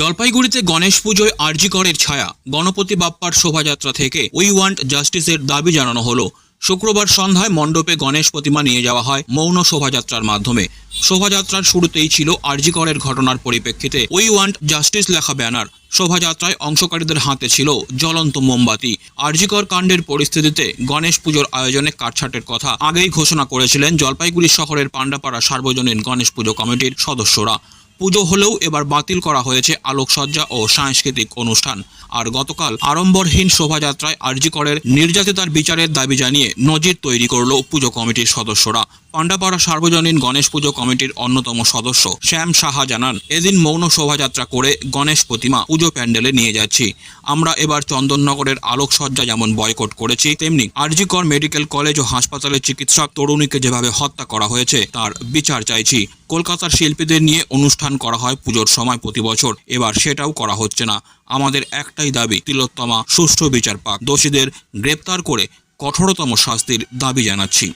জলপাইগুড়িতে গণেশ পুজোয় আরজিকরের ছায়া। গণপতি বাপ্পার শোভাযাত্রা থেকে উই ওয়ান্ট জাস্টিসের দাবি জানানো হলো। শুক্রবার সন্ধ্যায় মণ্ডপে গণেশ প্রতিমা নিয়ে যাওয়া হয় মৌন শোভাযাত্রার মাধ্যমে। শোভাযাত্রার শুরুতেই ছিল আরজিকরের ঘটনার পরিপ্রেক্ষিতে উই ওয়ান্ট জাস্টিস লেখা ব্যানার। শোভাযাত্রায় অংশকারীদের হাতে ছিল জ্বলন্ত মোমবাতি। আরজিকর কাণ্ডের পরিস্থিতিতে গণেশ পুজোর আয়োজনে কাটছাটের কথা আগেই ঘোষণা করেছিলেন জলপাইগুড়ি শহরের পাণ্ডাপাড়া সার্বজনীন গণেশ পুজো কমিটির সদস্যরা। পুজো হলেও এবার বাতিল করা হয়েছে আলোকসজ্জা ও সাংস্কৃতিক অনুষ্ঠান। আর গতকাল আড়ম্বরহীন শোভাযাত্রায় আরজিকরের নির্যাতিতার বিচারের দাবি জানিয়ে নজির তৈরি করল পুজো কমিটির সদস্যরা। পাণ্ডাপাড়া সার্বজনীন গণেশ পুজো কমিটির অন্যতম সদস্য শ্যাম সাহা জানান, এদিন মৌন শোভাযাত্রা করে গণেশ প্রতিমা পুজো প্যান্ডেলে নিয়ে যাচ্ছি। আমরা এবার চন্দননগরের আলোকসজ্জা যেমন বয়কট করেছি, তেমনি আরজিকর মেডিকেল কলেজ ও হাসপাতালের চিকিৎসক তরুণীকে যেভাবে হত্যা করা হয়েছে, তার বিচার চাইছি। কলকাতার শিল্পীদের নিয়ে অনুষ্ঠান করা হয় পুজোর সময় প্রতি বছর। এবার সেটাও করা হচ্ছে না। আমাদের একটাই দাবি, তিলোত্তমা সুষ্ঠু বিচার পাক। দোষীদের গ্রেপ্তার করে কঠোরতম শাস্তির দাবি জানাচ্ছি।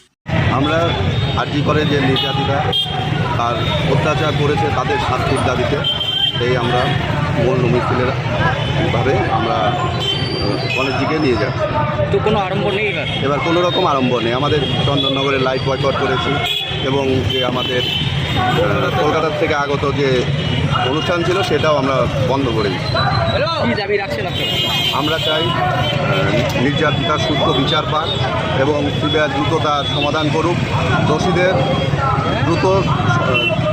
আমরা আর্জি করে যে নির্যাতিতা তার অত্যাচার করেছে তাদের শাস্তির দাবিতে এই আমরা মূল মিছিলের ভাবে আমরা দিকে নিয়ে যাচ্ছি। তো কোনো আরম্ভ নেই এবার? এবার কোনো রকম আরম্ভ নেই। আমাদের চন্দননগরে লাইট বয়কট করেছি। এবং যে আমাদের কলকাতার থেকে আগত যে অনুষ্ঠান ছিল সেটাও আমরা বন্ধ করে দিচ্ছি আমরা চাই নির্যাতিতা সুস্থ বিচার পাক এবং সিবিআই দ্রুত তার সমাধান করুক। দোষীদের দ্রুত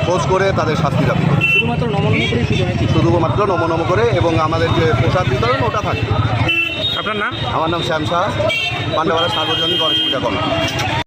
খোঁজ করে তাদের শাস্তি দাবি করুক। শুধুমাত্র নমনীয় করেই শুধুমাত্র নম নম করে এবং আমাদের যে প্রসাদ বিতরণ ওটা থাকবে। আপনার নাম? আমার নাম শ্যাম শাহ পান্ডাবাড়া সার্বজনীন Ganesh Puja committee.